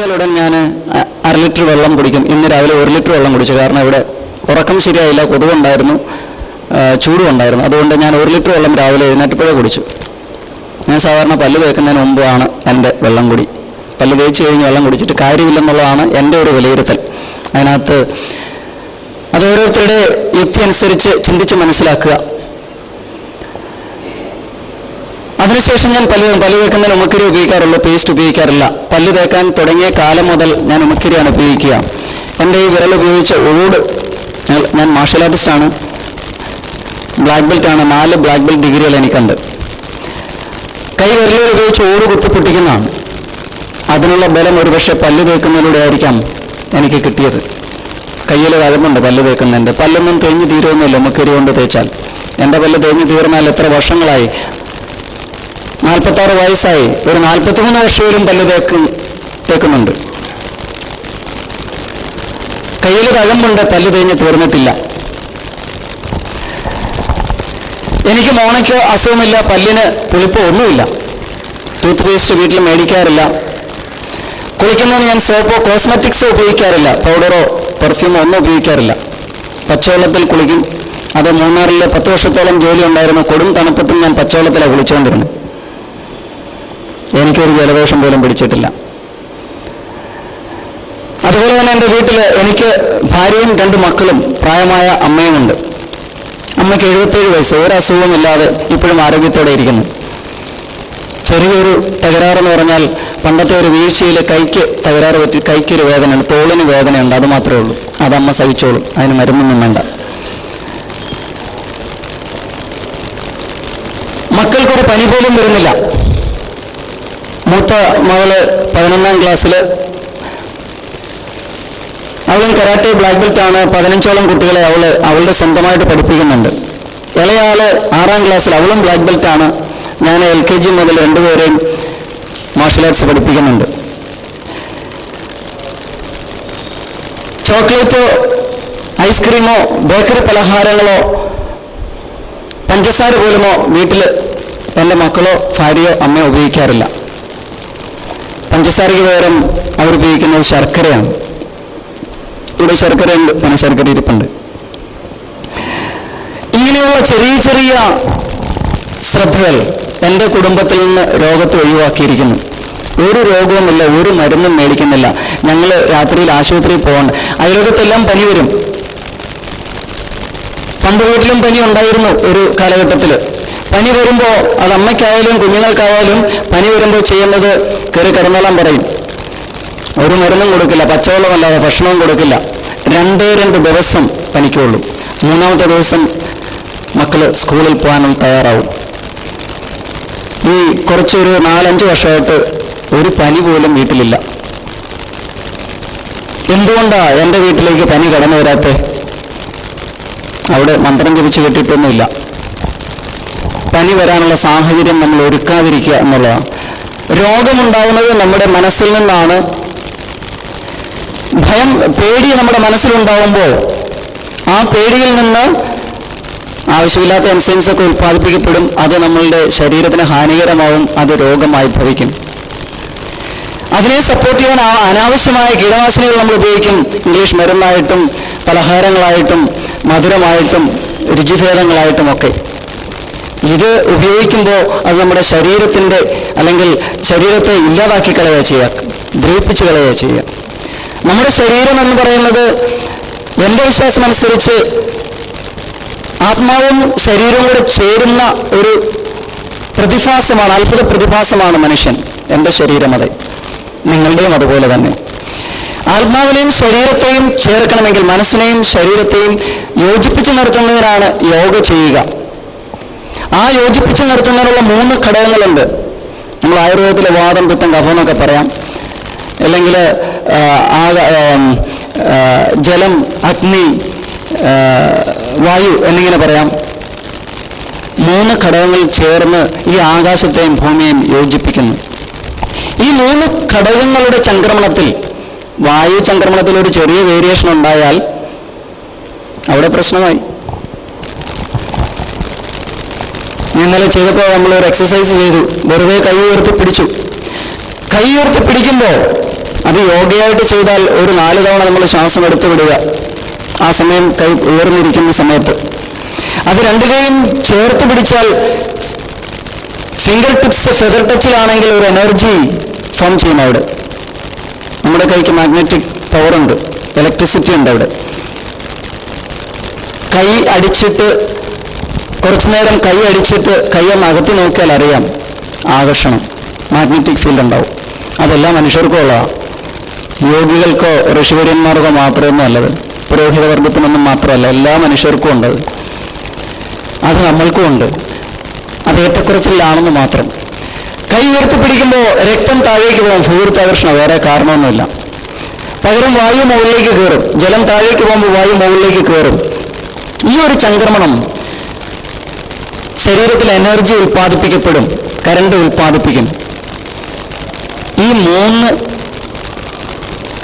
ഉടൻ ഞാൻ അര ലിറ്റർ വെള്ളം കുടിക്കും. ഇന്ന് രാവിലെ ഒരു ലിറ്റർ വെള്ളം കുടിച്ചു. കാരണം ഇവിടെ ഉറക്കം ശരിയായില്ല കൊതുകുണ്ടായിരുന്നു ചൂടുണ്ടായിരുന്നു. അതുകൊണ്ട് ഞാൻ ഒരു ലിറ്റർ വെള്ളം രാവിലെ എഴുന്നേറ്റപ്പോഴേ കുടിച്ചു. ഞാൻ സാധാരണ പല്ല് തേക്കുന്നതിന് മുമ്പാണ് എന്റെ വെള്ളം കുടി. പല്ല് തേച്ച് കഴിഞ്ഞ് വെള്ളം കുടിച്ചിട്ട് കാര്യമില്ലെന്നുള്ളതാണ് എന്റെ ഒരു വിലയിരുത്തൽ. അതിനകത്ത് അത് ഓരോരുത്തരുടെ യുക്തി അനുസരിച്ച് ചിന്തിച്ച് മനസ്സിലാക്കുക. അതിനുശേഷം ഞാൻ പല്ല് പല്ല് തേക്കുന്നതിന് ഉമക്കരി ഉപയോഗിക്കാറുള്ളൂ പേസ്റ്റ് ഉപയോഗിക്കാറില്ല. പല്ല് തേക്കാൻ തുടങ്ങിയ കാലം മുതൽ ഞാൻ ഉമക്കരിയാണ് ഉപയോഗിക്കുക. എന്റെ ഈ വിരൽ ഉപയോഗിച്ച ഓട് ഞാൻ- മാർഷൽ ആർട്ടിസ്റ്റാണ് ബ്ലാക്ക് ബെൽറ്റ് ആണ് നാല് ബ്ലാക്ക് ബെൽറ്റ് ഡിഗ്രികൾ എനിക്കുണ്ട്. കൈ വിരലുകൾ ഉപയോഗിച്ച് ഓട് കുത്തി പൊട്ടിക്കുന്നതാണ്. അതിനുള്ള ബലം ഒരുപക്ഷെ പല്ല് തേക്കുന്നതിലൂടെ ആയിരിക്കാം എനിക്ക് കിട്ടിയത്. കയ്യിൽ കഴമ്പുണ്ട് പല്ല് തേക്കുന്നതിന്റെ. പല്ലൊന്നും തേഞ്ഞ് തീരുമൊന്നുമില്ല ഉമക്കരി കൊണ്ട് തേച്ചാൽ. എന്റെ പല്ല് തേഞ്ഞ് തീർന്നാൽ എത്ര വർഷങ്ങളായി? നാൽപ്പത്താറ് വയസ്സായി. ഒരു നാൽപ്പത്തിമൂന്ന് വർഷയിലും പല്ല് തേക്കും തേക്കുന്നുണ്ട്. കയ്യിൽ കഴമ്പുണ്ട് പല്ല് തേഞ്ഞ് തീർന്നിട്ടില്ല. എനിക്ക് മോണയ്ക്ക് അസുഖമില്ല പല്ലിന് പുളിപ്പോ ഒന്നുമില്ല. ടൂത്ത് പേസ്റ്റ് വീട്ടിൽ മേടിക്കാറില്ല. കുളിക്കുന്നതിന് ഞാൻ സോപ്പോ കോസ്മെറ്റിക്സോ ഉപയോഗിക്കാറില്ല. പൗഡറോ പെർഫ്യൂമോ ഒന്നും ഉപയോഗിക്കാറില്ല. പച്ചവെള്ളത്തിൽ കുളിക്കും. അത് മൂന്നാറിൽ പത്ത് വർഷത്തോളം ജോലി ഉണ്ടായിരുന്നു. കൊടും തണുപ്പത്തും ഞാൻ പച്ചവെള്ളത്തിലാണ് കുളിച്ചുകൊണ്ടിരുന്നത് എനിക്കൊരു ജലദോഷം പോലും പിടിച്ചിട്ടില്ല. അതുപോലെ തന്നെ എന്റെ വീട്ടിൽ എനിക്ക് ഭാര്യയും രണ്ട് മക്കളും പ്രായമായ അമ്മയുമുണ്ട്. അമ്മയ്ക്ക് എഴുപത്തേഴ് വയസ്സ്. ഒരു അസുഖവുമില്ലാതെ ഇപ്പോഴും ആരോഗ്യത്തോടെ ഇരിക്കുന്നു. ചെറിയൊരു തകരാറെന്ന് പറഞ്ഞാൽ പണ്ടത്തെ ഒരു വീഴ്ചയിൽ കൈക്ക് തകരാറ് പറ്റി കൈക്കൊരു വേദനയുണ്ട് തോളിന് വേദനയുണ്ട് അത് മാത്രമേ ഉള്ളൂ. അത് അമ്മ സഹിച്ചോളും. അതിന് മരുന്നൊന്നും വേണ്ട. മക്കൾക്കൊരു പനി പോലും വരുന്നില്ല. മൂത്ത മകൾ പതിനൊന്നാം ക്ലാസ്സിൽ അവളും കരാട്ടെ ബ്ലാക്ക് ബെൽറ്റ് ആണ്. പതിനഞ്ചോളം കുട്ടികളെ അവൾ അവളുടെ സ്വന്തമായിട്ട് പഠിപ്പിക്കുന്നുണ്ട്. ഇളയാൾ ആറാം ക്ലാസ്സിൽ അവളും ബ്ലാക്ക് ബെൽറ്റ് ആണ്. ഞാൻ എൽ കെ ജി മുതൽ രണ്ടുപേരെയും മാർഷൽ ആർട്സ് പഠിപ്പിക്കുന്നുണ്ട്. ചോക്ലേറ്റോ ഐസ്ക്രീമോ ബേക്കറി പലഹാരങ്ങളോ പഞ്ചസാര പോലുമോ വീട്ടിൽ എന്റെ മക്കളോ ഭാര്യയോ അമ്മയോ ഉപയോഗിക്കാറില്ല. പഞ്ചസാരയ്ക്ക് പകരം അവർ ഉപയോഗിക്കുന്നത് ശർക്കരയാണ്. ഇവിടെ ശർക്കരയുണ്ട് പിന്നെ ശർക്കര ഇരിപ്പുണ്ട്. ഇങ്ങനെയുള്ള ചെറിയ ചെറിയ ശ്രദ്ധകൾ എന്റെ കുടുംബത്തിൽ നിന്ന് രോഗത്തെ ഒഴിവാക്കിയിരിക്കുന്നു. ഒരു രോഗവുമില്ല ഒരു മരുന്നും മേടിക്കുന്നില്ല. ഞങ്ങൾ രാത്രിയിൽ ആശുപത്രിയിൽ പോകണം അയലോകത്തെല്ലാം പനി വരും. പണ്ട് വീട്ടിലും പനി ഉണ്ടായിരുന്നു ഒരു കാലഘട്ടത്തിൽ. പനി വരുമ്പോൾ അത് അമ്മയ്ക്കായാലും കുഞ്ഞുങ്ങൾക്കായാലും പനി വരുമ്പോൾ ചെയ്യുന്നത് കയറി കിടന്നോളാൻ പറയും. ഒരു മരുന്നും കൊടുക്കില്ല പച്ചവെള്ളമല്ലാതെ ഭക്ഷണവും കൊടുക്കില്ല. രണ്ടേ രണ്ട് ദിവസം പനിക്കുള്ളൂ. മൂന്നാമത്തെ ദിവസം മക്കൾ സ്കൂളിൽ പോകാനും തയ്യാറാവും. ഈ കുറച്ചൊരു നാലഞ്ച് വർഷമായിട്ട് ഒരു പനി പോലും വീട്ടിലില്ല. എന്തുകൊണ്ടാ എന്റെ വീട്ടിലേക്ക് പനി കടന്നു വരാത്ത? അവിടെ മന്ത്രം ജപിച്ച് കെട്ടിയിട്ടൊന്നുമില്ല. പനി വരാനുള്ള സാഹചര്യം നമ്മൾ ഒരുക്കാതിരിക്കുക എന്നുള്ളതാണ്. രോഗമുണ്ടാവുന്നത് നമ്മുടെ മനസ്സിൽ നിന്നാണ്. ഭയം പേടി നമ്മുടെ മനസ്സിലുണ്ടാകുമ്പോൾ ആ പേടിയിൽ നിന്ന് ആവശ്യമില്ലാത്ത എൻസൈംസ് ഒക്കെ ഉൽപ്പാദിപ്പിക്കപ്പെടും. അത് നമ്മളുടെ ശരീരത്തിന് ഹാനികരമാവും അത് രോഗമായി ഭവിക്കും. അതിനെ സപ്പോർട്ട് ചെയ്യാൻ അനാവശ്യമായ കീടനാശിനികൾ നമ്മൾ ഉപയോഗിക്കും. ഇംഗ്ലീഷ് മരുന്നായിട്ടും പലഹാരങ്ങളായിട്ടും മധുരമായിട്ടും രുചിഭേദങ്ങളായിട്ടും ഒക്കെ. ഇത് ഉപയോഗിക്കുമ്പോൾ അത് നമ്മുടെ ശരീരത്തിന്റെ അല്ലെങ്കിൽ ശരീരത്തെ ഇല്ലാതാക്കി കളയുക ചെയ്യുക ദ്രവിപ്പിച്ച് കളയുക ചെയ്യുക. നമ്മുടെ ശരീരം എന്ന് പറയുന്നത് എന്റെ വിശ്വാസം അനുസരിച്ച് ആത്മാവും ശരീരവും കൂടെ ചേരുന്ന ഒരു പ്രതിഭാസമാണ് അത്ഭുത പ്രതിഭാസമാണ് മനുഷ്യൻ എന്റെ ശരീരം അതെ നിങ്ങളുടെയും അതുപോലെ തന്നെ. ആത്മാവിനെയും ശരീരത്തെയും ചേർക്കണമെങ്കിൽ മനസ്സിനെയും ശരീരത്തെയും യോജിപ്പിച്ച് നിർത്തുന്നതിനാണ് യോഗ ചെയ്യുക. ആ യോജിപ്പിച്ച് നിർത്തുന്നതിനുള്ള മൂന്ന് ഘടകങ്ങളുണ്ട്. നമ്മൾ ആയുർവേദത്തിലെ വാദം പിത്തം കഫം എന്നൊക്കെ പറയാം. അല്ലെങ്കിൽ ജലം അഗ്നി വായു എന്നിങ്ങനെ പറയാം. മൂന്ന് ഘടകങ്ങൾ ചേർന്ന് ഈ ആകാശത്തെയും ഭൂമിയെയും യോജിപ്പിക്കുന്നു. ഈ മൂന്ന് ഘടകങ്ങളുടെ ചംക്രമണത്തിൽ വായു ചംക്രമണത്തിൽ ഒരു ചെറിയ വേരിയേഷൻ ഉണ്ടായാൽ അവിടെ പ്രശ്നമായി. ഇന്നലെ ചെയ്തപ്പോൾ നമ്മൾ ഒരു എക്സസൈസ് ചെയ്തു. വെറുതെ കൈ ഉയർത്തി പിടിച്ചു. കൈ ഉയർത്തി പിടിക്കുമ്പോൾ അത് യോഗയായിട്ട് ചെയ്താൽ ഒരു നാല് തവണ നമ്മൾ ശ്വാസം എടുത്തു വിടുക. ആ സമയം കൈ ഉയർന്നിരിക്കുന്ന സമയത്ത്. അത് രണ്ടു കൈയും ചേർത്ത് പിടിച്ചാൽ ഫിംഗർ ടിപ്സ് ഫെദർ ടച്ചിലാണെങ്കിൽ ഒരു എനർജി ഫോം ചെയ്യും അവിടെ. നമ്മുടെ കൈക്ക് മാഗ്നറ്റിക് പവർ ഉണ്ട്. ഇലക്ട്രിസിറ്റി ഉണ്ട് അവിടെ. കൈ അടിച്ചിട്ട് കുറച്ചു നേരം കൈ അടിച്ചിട്ട് കൈ ഒന്ന് അകത്തി നോക്കിയാൽ അറിയാം ആകർഷണം. മാഗ്നറ്റിക് ഫീൽഡ് ഉണ്ടാവും. അതെല്ലാ മനുഷ്യർക്കും ഉള്ളതാണ് യോഗികൾക്കോ ഋഷിവര്യന്മാർക്കോ മാത്രമൊന്നും അല്ലത് പുരോഹിത വർഗത്തിനൊന്നും മാത്രമല്ല എല്ലാ മനുഷ്യർക്കും ഉണ്ട് അത്. നമ്മൾക്കും ഉണ്ട്. അത് ഏറ്റക്കുറച്ചിലാണെന്ന് മാത്രം. കൈ ഉയർത്തി പിടിക്കുമ്പോൾ രക്തം താഴേക്ക് പോകും. ഭൂഗുരുത്താകർഷണം വേറെ കാരണമൊന്നുമില്ല. പകരം വായു മുകളിലേക്ക് കയറും. ജലം താഴേക്ക് പോകുമ്പോൾ വായു മുകളിലേക്ക് കയറും. ഈ ഒരു ചംക്രമണം ശരീരത്തിൽ എനർജി ഉൽപ്പാദിപ്പിക്കപ്പെടും കരണ്ട് ഉൽപ്പാദിപ്പിക്കും. ഈ മൂന്ന്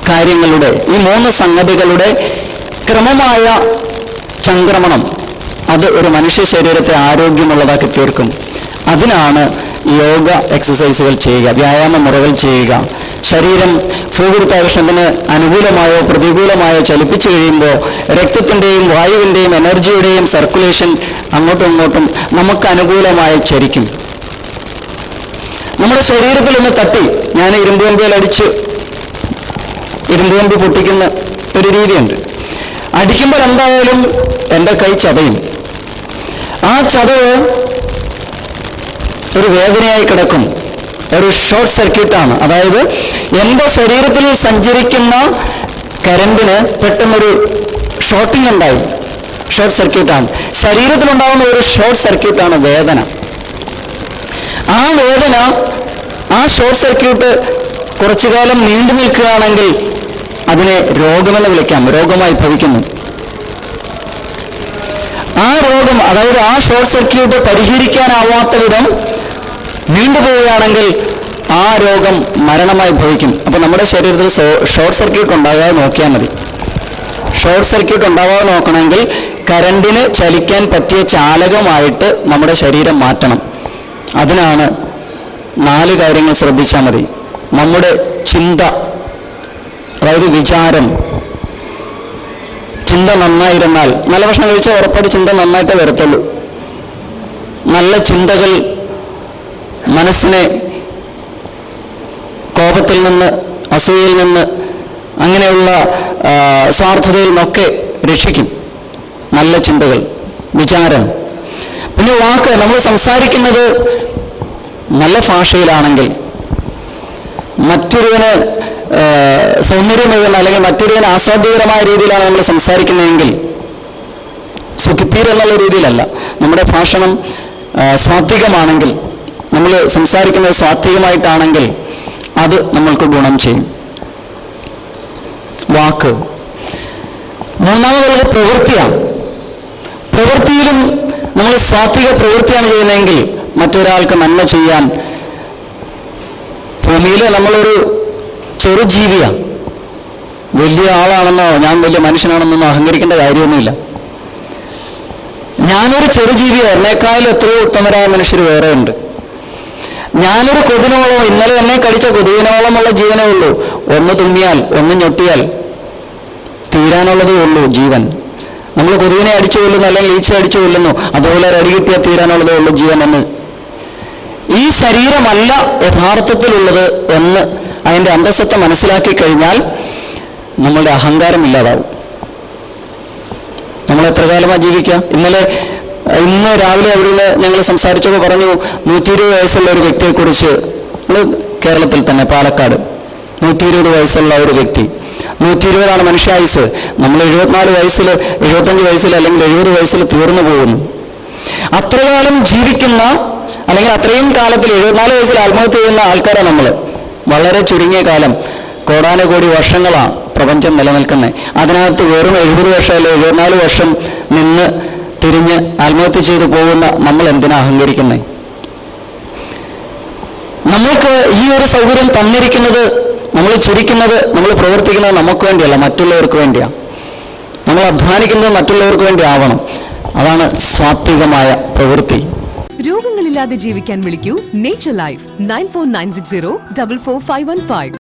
കാര്യങ്ങളുടെ ഈ മൂന്ന് സംഗതികളുടെ ക്രമമായ സംക്രമണം അത് ഒരു മനുഷ്യ ശരീരത്തെ ആരോഗ്യമുള്ളതാക്കി തീർക്കും. അതിനാണ് യോഗ എക്സസൈസുകൾ ചെയ്യുക വ്യായാമ മുറകൾ ചെയ്യുക. ശരീരം ഭൂഗുരുത്താകർഷണത്തിന് അനുകൂലമായോ പ്രതികൂലമായോ ചലിപ്പിച്ചു കഴിയുമ്പോൾ രക്തത്തിന്റെയും വായുവിന്റെയും എനർജിയുടെയും സർക്കുലേഷൻ അങ്ങോട്ടും ഇങ്ങോട്ടും നമുക്ക് അനുകൂലമായി ചരിക്കും നമ്മുടെ ശരീരത്തിൽ ഒന്ന് തട്ടി. ഞാൻ ഇരുമ്പ് കമ്പിയിൽ അടിച്ച്. ഇരുമ്പ് പൊട്ടിക്കുന്ന ഒരു രീതിയുണ്ട്. അടിക്കുമ്പോൾ എന്തായാലും എന്റെ കൈ ചതയും. ആ ചതവ് ഒരു വേദനയായി കിടക്കും. ഒരു ഷോർട്ട് സർക്യൂട്ടാണ് അതായത് എന്റെ ശരീരത്തിൽ സഞ്ചരിക്കുന്ന കരണ്ടിന് പെട്ടെന്നൊരു ഷോർട്ടിംഗ് ഉണ്ടായി. ഷോർട്ട് സർക്യൂട്ടാണ് ശരീരത്തിലുണ്ടാകുന്ന ഒരു ഷോർട്ട് സർക്യൂട്ടാണ് വേദന. ആ വേദന ആ ഷോർട്ട് സർക്യൂട്ട് കുറച്ചു കാലം നീണ്ടു നിൽക്കുകയാണെങ്കിൽ അതിനെ രോഗമെന്ന് വിളിക്കാം. രോഗമായി ഭവിക്കുന്നു. ആ രോഗം അതായത് ആ ഷോർട്ട് സർക്യൂട്ട് പരിഹരിക്കാനാവാത്ത വിധം നീണ്ടുപോവുകയാണെങ്കിൽ ആ രോഗം മരണമായി ഭവിക്കും. അപ്പോൾ നമ്മുടെ ശരീരത്തിൽ ഷോർട്ട് സർക്യൂട്ട് ഉണ്ടാകാതെ നോക്കിയാൽ മതി. ഷോർട്ട് സർക്യൂട്ട് ഉണ്ടാകാതെ നോക്കണമെങ്കിൽ കരണ്ടിന് ചലിക്കാൻ പറ്റിയ ചാലകമായിട്ട് നമ്മുടെ ശരീരം മാറ്റണം. അതിനാണ് നാല് കാര്യങ്ങൾ ശ്രദ്ധിച്ചാൽ മതി. നമ്മുടെ ചിന്ത അതായത് വിചാരം ചിന്ത നന്നായിരുന്നാൽ നല്ല ഭക്ഷണം കഴിച്ചാൽ ഉറപ്പായിട്ട് ചിന്ത നന്നായിട്ടേ വരത്തുള്ളൂ. നല്ല ചിന്തകൾ മനസ്സിനെ കോപത്തിൽ നിന്ന് അസൂയയിൽ നിന്ന് അങ്ങനെയുള്ള സ്വാർത്ഥതയിൽ നിന്നൊക്കെ രക്ഷിക്കും. നല്ല ചിന്തകൾ വിചാരം. പിന്നെ വാക്ക് നമ്മൾ സംസാരിക്കുന്നത് നല്ല ഭാഷയിലാണെങ്കിൽ മറ്റൊരുവന് സൗന്ദര്യമുള്ള അല്ലെങ്കിൽ മറ്റൊരുവന് ആസ്വാദ്യകരമായ രീതിയിലാണ് നമ്മൾ സംസാരിക്കുന്നതെങ്കിൽ സുഖിപ്പീർ എന്നുള്ള രീതിയിലല്ല. നമ്മുടെ ഭാഷണം സ്വാത്വികമാണെങ്കിൽ നമ്മൾ സംസാരിക്കുന്നത് സ്വാത്വികമായിട്ടാണെങ്കിൽ അത് നമ്മൾക്ക് ഗുണം ചെയ്യും. വാക്ക്. മൂന്നാമതുള്ളത് പ്രവൃത്തിയാണ്. പ്രവൃത്തിയിലും നമ്മൾ സ്വാത്വിക പ്രവൃത്തിയാണ് ചെയ്യുന്നതെങ്കിൽ മറ്റൊരാൾക്ക് നന്മ ചെയ്യാൻ ഭൂമിയിൽ നമ്മളൊരു ചെറു ജീവിയാണ്. വലിയ ആളാണെന്നോ ഞാൻ വലിയ മനുഷ്യനാണെന്നോ അഹങ്കരിക്കേണ്ട കാര്യമൊന്നുമില്ല. ഞാനൊരു ചെറുജീവിയാണ് എന്നേക്കാളും എത്രയോ ഉത്തമരായ മനുഷ്യർ വേറെ ഉണ്ട് ഞാനൊരു കൊതിനോളം ഇന്നലെ എന്നെ കടിച്ച കൊതുകിനോളമുള്ള ജീവനേ ഉള്ളൂ. ഒന്ന് തുമ്മിയാൽ ഒന്ന് ഞൊട്ടിയാൽ തീരാനുള്ളതേ ഉള്ളൂ ജീവൻ. നമ്മൾ കൊതുകിനെ അടിച്ചു കൊല്ലുന്നു അല്ലെങ്കിൽ ഈച്ച അടിച്ചു കൊല്ലുന്നു അതുപോലെ ഒരു അടി കിട്ടിയാൽ തീരാനുള്ളതേ ഉള്ളൂ ജീവൻ എന്ന്. ഈ ശരീരമല്ല യഥാർത്ഥത്തിലുള്ളത് എന്ന് അതിന്റെ അന്തസ്സത്തെ മനസ്സിലാക്കി കഴിഞ്ഞാൽ നമ്മളുടെ അഹങ്കാരം ഇല്ലാതാവും. നമ്മൾ എത്ര കാലമാണ് ജീവിക്കുക? ഇന്നലെ ഇന്ന് രാവിലെ അവിടെ ഞങ്ങൾ സംസാരിച്ചപ്പോൾ പറഞ്ഞു നൂറ്റി ഇരുപത് വയസ്സുള്ള ഒരു വ്യക്തിയെക്കുറിച്ച് കേരളത്തിൽ തന്നെ പാലക്കാട് നൂറ്റി ഇരുപത് വയസ്സുള്ള ഒരു വ്യക്തി. നൂറ്റി ഇരുപതാണ് മനുഷ്യായുസ് നമ്മൾ എഴുപത്തിനാല് വയസ്സിൽ എഴുപത്തഞ്ച് വയസ്സിൽ അല്ലെങ്കിൽ എഴുപത് വയസ്സിൽ തീർന്നു പോകുന്നു. അത്രകാലം ജീവിക്കുന്ന അല്ലെങ്കിൽ അത്രയും കാലത്തിൽ എഴുപത്തിനാല് വയസ്സിൽ ആത്മഹത്യ ചെയ്യുന്ന ആൾക്കാരാണ് നമ്മൾ. വളരെ ചുരുങ്ങിയ കാലം. കോടാനുകോടി വർഷങ്ങളാണ് പ്രപഞ്ചം നിലനിൽക്കുന്നത്. അതിനകത്ത് വെറും എഴുപത് വർഷം അല്ലെങ്കിൽ എഴുപത്തിനാല് വർഷം നിന്ന് തിരിഞ്ഞ് ആത്മഹത്യ ചെയ്തു പോകുന്ന നമ്മൾ എന്തിനാ അഹങ്കരിക്കുന്നത് നമ്മൾക്ക് ഈ ഒരു സൗകര്യം തന്നിരിക്കുന്നത് നമ്മൾ ചിരിക്കുന്നത് നമ്മൾ പ്രവർത്തിക്കുന്നത് നമുക്ക് വേണ്ടിയല്ല മറ്റുള്ളവർക്ക് വേണ്ടിയാണ് നമ്മൾ അധ്വാനിക്കുന്നത് മറ്റുള്ളവർക്ക് വേണ്ടി ആവണം. അതാണ് സ്വാത്വികമായ പ്രവൃത്തി. രോഗങ്ങളില്ലാതെ ജീവിക്കാൻ വിളിക്കൂ nature life nine four nine six zero double four five one five